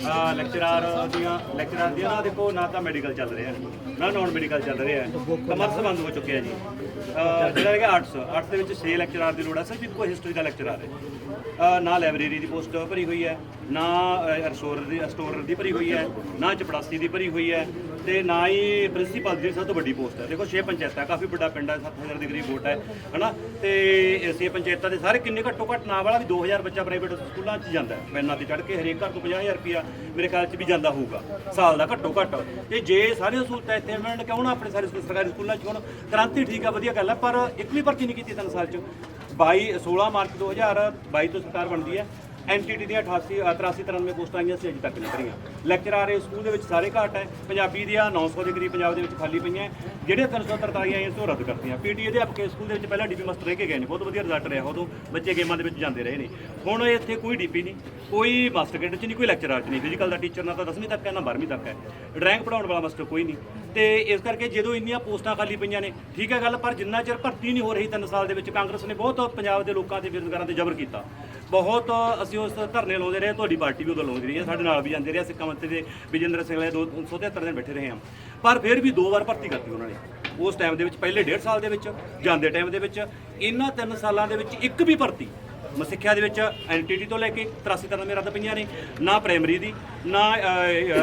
Lecturer ਦੀਆਂ lecturer ਦੀਆਂ ਨਾ ਦੇਖੋ, ਨਾ ਤਾਂ ਮੈਡੀਕਲ ਚੱਲ ਰਿਹਾ ਨਾ ਨਾਨ ਮੈਡੀਕਲ ਚੱਲ ਰਿਹਾ ਕਮਰਸ ਬੰਦ ਹੋ ਚੁੱਕਿਆ ਜੀ। ਜਿਹੜਾ ਹੈਗਾ ਆਰਟਸ ਆਰਟਸ ਦੇ ਵਿੱਚ 6 ਲੈਕਚਰਾਰ ਦੀ ਲੋੜ ਹੈ। ਸਿਰਫ ਇੱਕੋ ਹਿਸਟਰੀ ਦਾ ਲੈਕਚਰਾਰ ਹੈ। ਨਾ ਲਾਇਬ੍ਰੇਰੀ ਦੀ ਪੋਸਟ ਭਰੀ ਹੋਈ ਹੈ। ਨਾ ਰਸਟੋਰਰ ਦੀ ਸਟੋਰਰ ਦੀ ਭਰੀ ਹੋਈ ਹੈ, ਨਾ ਚਪੜਾਸੀ ਦੀ ਭਰੀ ਹੋਈ ਹੈ ਤੇ ਨਾ ਹੀ ਪ੍ਰਿੰਸੀਪਲ ਦੀ ਸਭ ਤੋਂ ਵੱਡੀ ਪੋਸਟ ਹੈ। ਦੇਖੋ 6 ਪੰਚਾਇਤਾਂ, ਕਾਫੀ ਵੱਡਾ ਪਿੰਡ ਹੈ 7000 ਦੇ ਕਰੀਬ ਵੋਟ ਹੈ, ਹਨਾ? ਤੇ ਇਸੇ ਪੰਚਾਇਤਾਂ ਦੇ ਸਾਰੇ ਕਿੰਨੇ ਘੱਟੋ ਘੱਟ ਨਾ ਵਾਲਾ ਵੀ 2000 ਬੱਚਾ ਪ੍ਰਾਈਵੇਟ ਸਕੂਲਾਂ 'ਚ ਜਾਂਦਾ ਹੈ। ਪੈਨਾਂ ਤੇ ਚੜ੍ਹ ਕੇ ਹਰੇਕ ਘਰ ਤੋਂ 50000 ਰੁਪਿਆ ਮੇਰੇ ਖਿਆਲ 'ਚ ਵੀ ਜਾਂਦਾ ਹੋਊਗਾ, ਸਾਲ ਦਾ ਘੱਟੋ ਘੱਟ। ਤੇ ਜੇ ਸਾਰੀਆਂ ਸਹੂਲਤਾਂ ਇੱਥੇ ਮਿਲਣ, ਕਿਉਂ ਨਾ ਆਪਣੇ ਸਾਰੇ ਸਰਕਾਰੀ ਸਕੂਲਾਂ 'ਚ ਹੁਣ? ਕ੍ਰਾਂਤੀ ਠੀਕ ਆ ਵਧੀਆ ਗੱਲ ਹੈ, ਪਰ ਇੱਕ ਵੀ ਭਰਤੀ ਨਹੀਂ ਕੀਤੀ ਤਿੰਨ ਸਾਲ 'ਚ। 22 16 ਮਾਰਚ 2022 ਤੋਂ ਸਰਕਾਰ ਬਣਦੀ ਹੈ। ਐਨਟੀਟੀ ਦੀਆਂ 88 83 93 ਪੋਸਟਾਂ ਆਈਆਂ ਸੀ, ਅਜੇ ਤੱਕ ਨਹੀਂ ਭਰੀਆਂ। ਲੈਕਚਰਾਰ ਇਹ ਸਕੂਲ ਦੇ ਵਿੱਚ ਸਾਰੇ ਘਾਟ ਹੈ। ਪੰਜਾਬੀ ਦੀਆਂ 900 ਦੇ ਕਰੀਬ ਪੰਜਾਬ ਦੇ ਵਿੱਚ ਖਾਲੀ ਪਈਆਂ ਹੈ। ਜਿਹੜੇ 343 ਆਈਆਂ ਸੀ ਉਹ ਰੱਦ ਕਰਤੀਆਂ। ਪੀਟੀਏ ਦੇ ਆਪਕੇ ਸਕੂਲ ਦੇ ਵਿੱਚ ਪਹਿਲਾਂ ਡੀਪੀ ਮਾਸਟਰ ਰਹਿ ਕੇ ਗਏ ਨੇ। ਬਹੁਤ ਵਧੀਆ ਰਿਜ਼ਲਟ ਰਿਹਾ ਉਦੋਂ। ਬੱਚੇ ਗੇਮਾਂ ਦੇ ਵਿੱਚ ਜਾਂਦੇ ਰਹੇ ਨੇ। ਹੁਣ ਇੱਥੇ ਕੋਈ ਡੀਪੀ ਨਹੀਂ। ਕੋਈ ਮਾਸਟਰ ਗ੍ਰੇਡ 'ਚ ਨਹੀਂ, ਕੋਈ ਲੈਕਚਰਾਰ 'ਚ ਨਹੀਂ। ਫਿਜ਼ੀਕਲ ਦਾ ਟੀਚਰ ਨਾ ਤਾਂ 10ਵੀਂ ਤੱਕ ਹੈ, ਨਾ 12ਵੀਂ ਤੱਕ ਹੈ। ਡਰਾਇੰਗ ਪੜਾਉਣ ਵਾਲਾ ਮਾਸਟਰ ਕੋਈ ਨਹੀਂ। ਤੇ ਇਸ ਕਰਕੇ ਜਦੋਂ ਇੰਨੀਆਂ ਪੋਸਟਾਂ ਖਾਲੀ ਪਈਆਂ ਨੇ, ਠੀਕ ਹੈ ਗੱਲ, ਪਰ ਜਿੰਨਾ ਚਿਰ ਭਰਤੀ ਨਹੀਂ ਹੋ ਰਹੀ ਤਿੰਨ ਸਾਲ ਦੇ ਵਿੱਚ, ਕਾਂਗਰਸ ਨੇ ਬਹੁਤ ਪੰਜਾਬ ਦੇ ਲੋਕਾਂ ਤੇ ਬੇਰੁਜ਼ਗਾਰਾਂ ਤੇ ਜ਼ਬਰ ਕੀਤਾ। ਬਹੁਤ ਅਸੀਂ ਉਸ ਧਰਨੇ ਲਾਉਂਦੇ ਰਹੇ, ਤੁਹਾਡੀ ਪਾਰਟੀ ਵੀ ਉਦੋਂ ਲਾਉਂਦੀ ਰਹੀ ਹੈ, ਸਾਡੇ ਨਾਲ ਵੀ ਜਾਂਦੇ ਰਹੇ, ਸਿੱਖਾਂ ਮੰਤਰੀ ਦੇ ਵਿਜੇਂਦਰ ਸਿੰਘ ਵਾਲੇ 273 ਦਿਨ ਬੈਠੇ ਰਹੇ ਹਾਂ। ਪਰ ਫਿਰ ਵੀ ਦੋ ਵਾਰ ਭਰਤੀ ਕਰਤੀ ਉਹਨਾਂ ਨੇ। ਉਸ ਟਾਈਮ ਦੇ ਵਿੱਚ, ਪਹਿਲੇ ਡੇਢ ਸਾਲ ਦੇ ਵਿੱਚ, ਜਾਂਦੇ ਟਾਈਮ ਦੇ ਵਿੱਚ, ਇਹਨਾਂ ਤਿੰਨ ਸਾਲਾਂ ਦੇ ਵਿੱਚ ਇੱਕ ਵੀ ਭਰਤੀ ਸਿੱਖਿਆ ਦੇ ਵਿੱਚ ਐਨਟੀਟੀ ਤੋਂ ਲੈ ਕੇ 83 ਤਰ੍ਹਾਂ ਰੱਦ ਪਈਆਂ ਨੇ, ਨਾ ਪ੍ਰਾਇਮਰੀ ਦੀ, ਨਾ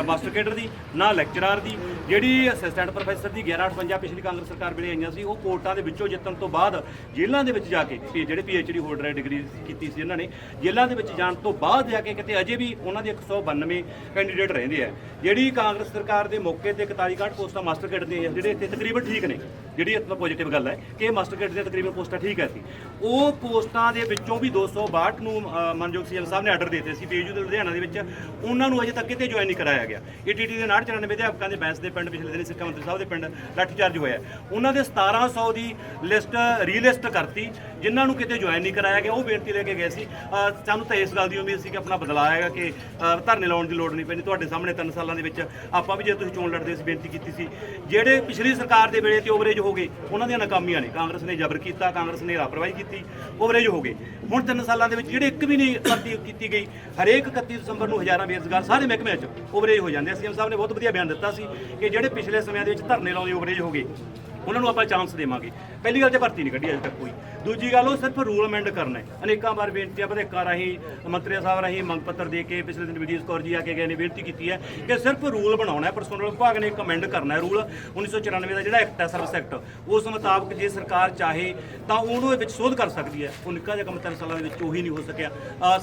ਮਾਸਟਰ ਕੇਡਰ ਦੀ, ਨਾ ਲੈਕਚਰਾਰ ਦੀ। ਜਿਹੜੀ ਅਸਿਸਟੈਂਟ ਪ੍ਰੋਫੈਸਰ ਦੀ 1158 ਪਿਛਲੀ ਕਾਂਗਰਸ ਸਰਕਾਰ ਵੇਲੇ ਆਈਆਂ ਸੀ, ਉਹ ਕੋਰਟਾਂ ਦੇ ਵਿੱਚੋਂ ਜਿੱਤਣ ਤੋਂ ਬਾਅਦ ਜੇਲ੍ਹਾਂ ਦੇ ਵਿੱਚ ਜਾ ਕੇ ਵੀ ਜਿਹੜੇ ਪੀਐਚਡੀ ਹੋਲਡਰ ਡਿਗਰੀ ਕੀਤੀ ਸੀ ਇਹਨਾਂ ਨੇ, ਜੇਲ੍ਹਾਂ ਦੇ ਵਿੱਚ ਜਾਣ ਤੋਂ ਬਾਅਦ ਜਾ ਕੇ ਕਿਤੇ ਅਜੇ ਵੀ ਉਹਨਾਂ ਦੇ 192 ਕੈਂਡੀਡੇਟ ਰਹਿੰਦੇ ਆ। ਜਿਹੜੀ ਕਾਂਗਰਸ ਸਰਕਾਰ ਦੇ ਮੌਕੇ ਤੇ 41 61 ਪੋਸਟਾਂ ਮਾਸਟਰ ਕੇਡਰ ਦੀਆਂ ਜਿਹੜੇ ਇੱਥੇ ਤਕਰੀਬਨ ਠੀਕ ਨੇ। ਜਿਹੜੀ ਇਤਨਾ ਪੋਜ਼ਿਟਿਵ ਗੱਲ ਹੈ ਕਿ ਮਾਸਟਰ ਕੇਡਰ ਦੀਆਂ ਤਕਰੀਬਨ ਪੋਸਟਾਂ ਠੀਕ ਹੈ ਸੀ। ਉਹ ਪੋਸਟਾਂ ਦੇ ਵਿੱਚੋਂ ਵੀ 262 ਨੂੰ ਅ, ਮਨਜੋਤ ਸਿੰਘ ਸਾਹਿਬ ਨੇ ਆਰਡਰ ਦਿੱਤੇ ਸੀ ਪੀਯੂ ਦੇ ਲੁਧਿਆਣਾ ਦੇ ਵਿੱਚ। ਉਹਨਾਂ ਨੂੰ ਅਜੇ ਤੱਕ ਕਿਤੇ ਜੁਆਇਨ ਨਹੀਂ ਕਰਾਇਆ ਗਿਆ। ਏਟੀਟੀ ਦੇ 994 ਅਧਿਆਪਕਾਂ ਦੇ ਬੈਂਸ ਦੇ ਪਿੰਡ ਪਿਛਲੇ ਦਿਨ ਸਿੱਖਿਆ ਮੰਤਰੀ ਸਾਹਿਬ ਦੇ ਪਿੰਡ ਲਾਠੀ ਚਾਰਜ ਹੋਇਆ। ਉਹਨਾਂ ਦੇ 1700 ਦੀ ਲਿਸਟ ਰੀਲਿਸਟ ਕਰਤੀ। ਜਿਨ੍ਹਾਂ ਨੂੰ ਕਿਤੇ ਜੁਆਇਨ ਨਹੀਂ ਕਰਾਇਆ ਗਿਆ, ਉਹ ਬੇਨਤੀ ਲੈ ਕੇ ਗਏ ਸੀ। ਸਾਨੂੰ ਤਾਂ ਇਸ ਗੱਲ ਦੀ ਉਮੀਦ ਸੀ ਕਿ ਆਪਣਾ ਬਦਲਾਅ ਆਏਗਾ ਕਿ ਧਰਨੇ ਲਾਉਣ ਦੀ ਲੋੜ ਨਹੀਂ ਪੈਣੀ। ਤੁਹਾਡੇ ਸਾਹਮਣੇ ਤਿੰਨ ਸਾਲਾਂ ਦੇ ਵਿੱਚ ਆਪਾਂ ਵੀ ਜੇ ਤੁਸੀਂ ਚੋਣ ਲੜਦੇ ਸੀ ਬੇਨਤੀ ਕੀਤੀ ਸੀ। ਜਿਹੜੇ ਪਿਛਲੀ ਸਰਕਾਰ ਦੇ ਵੇਲੇ ਤੇ ਓਵਰੇਜ ਹੋ ਗਏ, ਉਹਨਾਂ ਦੀਆਂ ਨਾਕਾਮੀਆਂ ਨੇ। ਕਾਂਗਰਸ ਨੇ ਜ਼ਬਰ ਕੀਤਾ, ਕਾਂਗਰਸ ਨੇ ਲਾਪਰਵਾਹੀ ਕੀਤੀ ਓਵਰੇਜ ਹੋ ਗਏ। ਹੁਣ ਤਿੰਨ ਸਾਲਾਂ ਦੇ ਵਿੱਚ ਜਿਹੜੇ ਇੱਕ ਵੀ ਨਹੀਂ ਭਰਤੀ ਕੀਤੀ ਗਈ, ਹਰੇਕ 31 ਦਸੰਬਰ ਨੂੰ ਹਜ਼ਾਰਾਂ ਬੇਰੁਜ਼ਗਾਰ ਸਾਰੇ ਮਹਿਕਮਿਆਂ 'ਚ ਓਵਰੇਜ ਹੋ ਜਾਂਦੇ ਆ। ਸੀਐਮ ਸਾਹਿਬ ਨੇ ਬਹੁਤ ਵਧੀਆ ਬਿਆਨ ਦਿੱਤਾ ਸੀ ਕਿ ਜਿਹੜੇ ਪਿਛਲੇ ਸਮਿਆਂ ਦੇ ਵਿੱਚ ਧਰਨੇ ਲਾਉਂਦੇ ਓਵਰੇਜ ਹੋ ਗਏ ਉਹਨਾਂ ਨੂੰ ਆਪਾਂ ਚਾਂਸ ਦੇਵਾਂਗੇ। ਪਹਿਲੀ ਗੱਲ ਤੇ ਭਰਤੀ ਨਹੀਂ ਕੱਢੀ ਅਜੇ ਤੱਕ ਕੋਈ। ਦੂਜੀ ਗੱਲ, ਉਹ ਸਿਰਫ ਰੂਲ ਅਮੈਂਡ ਕਰਨਾ ਹੈ। ਅਨੇਕਾਂ ਵਾਰ ਬੇਨਤੀਆਂ ਵਿਧਾਇਕਾਂ ਰਾਹੀਂ ਮੰਤਰੀ ਸਾਹਿਬ ਰਾਹੀਂ ਮੰਗ ਪੱਤਰ ਦੇ ਕੇ ਪਿਛਲੇ ਦਿਨ ਵਿਜੀਤ ਕੌਰ ਜੀ ਆ ਕੇ ਗਏ ਨੇ, ਬੇਨਤੀ ਕੀਤੀ ਹੈ ਕਿ ਸਿਰਫ ਰੂਲ ਬਣਾਉਣਾ ਹੈ। ਪਰਸਨਲ ਵਿਭਾਗ ਨੇ ਇੱਕ ਅਮੈਂਡ ਕਰਨਾ ਹੈ ਰੂਲ 1994 ਦਾ ਜਿਹੜਾ ਐਕਟ ਹੈ ਸਰਵਿਸ ਐਕਟ, ਉਸ ਮੁਤਾਬਕ ਜੇ ਸਰਕਾਰ ਚਾਹੇ ਤਾਂ ਉਹਨੂੰ ਇਹ ਵਿੱਚ ਸੋਧ ਕਰ ਸਕਦੀ ਹੈ। ਉਹ ਨਿੱਕਾ ਜਿਹਾ ਕੰਮ ਤਿੰਨ ਸਾਲਾਂ ਦੇ ਵਿੱਚ ਉਹੀ ਨਹੀਂ ਹੋ ਸਕਿਆ।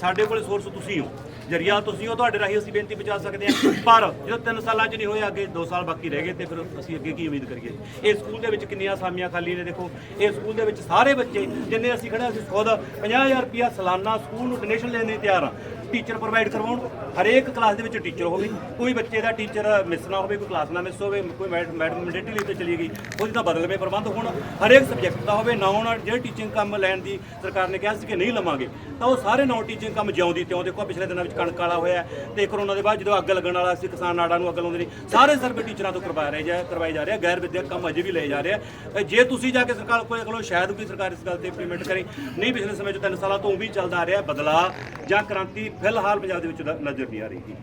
ਸਾਡੇ ਕੋਲ ਸੋਰਸ ਤੁਸੀਂ ਹੋ। ਜਰੀਆ ਤੁਸੀਂ ਹੋ, ਤੁਹਾਡੇ ਰਾਹੀਂ ਅਸੀਂ ਬੇਨਤੀ ਪਹੁੰਚਾ ਸਕਦੇ ਹਾਂ। ਪਰ ਜਦੋਂ ਤਿੰਨ ਸਾਲਾਂ 'ਚ ਨਹੀਂ ਹੋਇਆ ਅੱਗੇ 2 ਸਾਲ ਬਾਕੀ ਰਹਿ ਗਏ ਤੇ ਫਿਰ ਅਸੀਂ ਅੱਗੇ ਕੀ ਉਮੀਦ ਕਰੀਏ? ਇਹ ਸਕੂਲ ਦੇ ਵਿੱਚ ਕਿੰਨੀਆਂ ਅਸਾਮੀਆਂ ਖਾਲੀ ਨੇ, ਦੇਖੋ, ਇਹ ਸਕੂਲ ਦੇ ਵਿੱਚ ਸਾਰੇ ਬੱਚੇ ਜਿੰਨੇ ਅਸੀਂ ਖੜੇ ਅਸੀਂ ਖੁਦ 50000 ਰੁਪਇਆ ਸਾਲਾਨਾ ਸਕੂਲ ਨੂੰ ਡੋਨੇਸ਼ਨ ਲੈਣ ਲਈ ਤਿਆਰ ਆ। ਟੀਚਰ ਪ੍ਰੋਵਾਈਡ ਕਰਵਾਉਣ, ਹਰੇਕ ਕਲਾਸ ਦੇ ਵਿੱਚ ਟੀਚਰ ਹੋਵੇ, ਕੋਈ ਬੱਚੇ ਦਾ ਟੀਚਰ ਮਿਸ ਨਾ ਹੋਵੇ, ਕੋਈ ਕਲਾਸ ਨਾ ਮਿਸ ਹੋਵੇ, ਕੋਈ ਮੈਡ- ਮੈਡਮ ਮਿਲਟਰੀ ਲਈ ਤੇ ਚਲੀ ਗਈ, ਉਹਦੀ ਤਾਂ ਬਦਲਵੇਂ ਪ੍ਰਬੰਧ ਹੋਣ, ਹਰੇਕ ਸਬਜੈਕਟ ਦਾ ਹੋਵੇ, ਨਾ ਉਹਨਾਂ ਜਿਹੜੇ ਟੀਚਿੰਗ ਕੰਮ ਲੈਣ ਦੀ ਸਰਕਾਰ ਨੇ ਕਿਹਾ ਸੀ ਕਿ ਨਹੀਂ ਲਵਾਂਗੇ, ਤਾਂ ਉਹ ਸਾਰੇ ਨੌਨ ਟੀਚਿੰਗ ਕੰਮ ਜਿਉਂਦੀ ਤਿਉਂ, ਦੇਖੋ ਪਿਛਲੇ ਦਿਨਾਂ ਵਿੱਚ ਕਣਕ ਵਾਲਾ ਹੋਇਆ ਤੇ ਕਰੋਨਾ ਦੇ ਬਾਅਦ ਜਦੋਂ ਅੱਗ ਲੱਗਣ ਵਾਲਾ ਸੀ, ਕਿਸਾਨ ਨਾੜਾਂ ਨੂੰ ਅੱਗ ਲਾਉਂਦੇ ਨੇ, ਸਾਰੇ ਸਰਵੇ ਟੀਚਰਾਂ ਤੋਂ ਕਰਵਾ ਰਹੇ ਜਾ, ਕਰਵਾਏ ਜਾ ਰਹੇ ਗੈਰ ਵਿਦਿਅਕ ਕੰਮ ਅਜੇ ਵੀ ਲਏ ਜਾ ਰਹੇ ਜੇ ਤੁਸੀਂ ਜਾ ਕੇ ਸਰਕਾਰ ਕੋਲ ਕੋਲੋਂ ਸ਼ਾਇਦ ਕੋਈ ਸਰਕਾਰ ਇਸ ਗੱਲ ਤੇ ਇੰਪਲੀਮੈਂਟ ਕਰੇ, ਨਹੀਂ ਪਿਛਲੇ ਸਮੇਂ 'ਚ ਤਿੰਨ ਸਾਲਾਂ ਤੋਂ ਵੀ ਚੱਲਦਾ ਆ ਰਿਹਾ, ਬਦਲਾਅ ਜਾਂ ਕ੍ਰਾਂਤੀ ਫਿਲਹਾਲ ਪੰਜਾਬ ਦੇ ਵਿੱਚ ਨਜ਼ਰ ਨਹੀਂ ਆ ਰਹੀ ਜੀ।